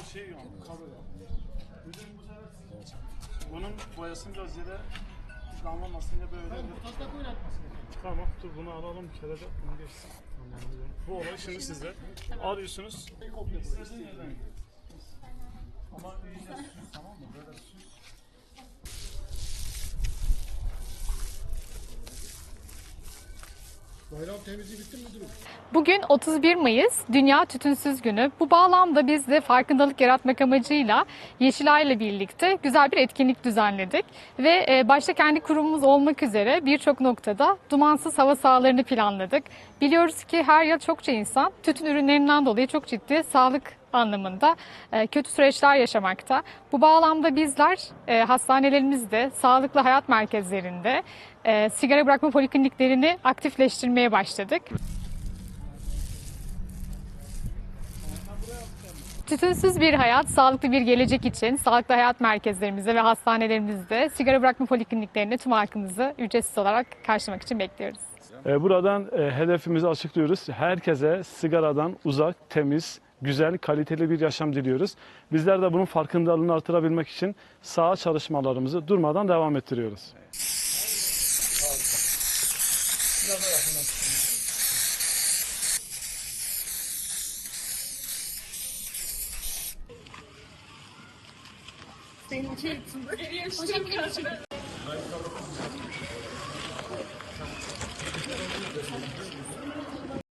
O şey yani sefer bunun boyasını biraz yere damlamasın diye böyle. Taslak oynatmasın. Tamam dur bunu alalım kenara bunu geçsin. Bu olay şimdi sizde. Alıyorsunuz. Ama Bayram temizliği bitti mi? Bugün 31 Mayıs Dünya Tütünsüz Günü. Bu bağlamda biz de farkındalık yaratmak amacıyla Yeşilay ile birlikte güzel bir etkinlik düzenledik. Ve e, başta kendi kurumumuz olmak üzere birçok noktada dumansız hava sahalarını planladık. Biliyoruz ki her yıl çokça insan tütün ürünlerinden dolayı çok ciddi sağlık anlamında e, kötü süreçler yaşamakta. Bu bağlamda bizler e, hastanelerimizde, sağlıklı hayat merkezlerinde e, sigara bırakma polikliniklerini aktifleştirmeye başladık. Tütünsüz bir hayat, sağlıklı bir gelecek için sağlıklı hayat merkezlerimizde ve hastanelerimizde sigara bırakma polikliniklerinde tüm halkımızı ücretsiz olarak karşılamak için bekliyoruz. E, Buradan e, hedefimizi açıklıyoruz. Herkese sigaradan uzak, temiz, güzel, kaliteli bir yaşam diliyoruz. Bizler de bunun farkındalığını artırabilmek için saha çalışmalarımızı durmadan devam ettiriyoruz. Senin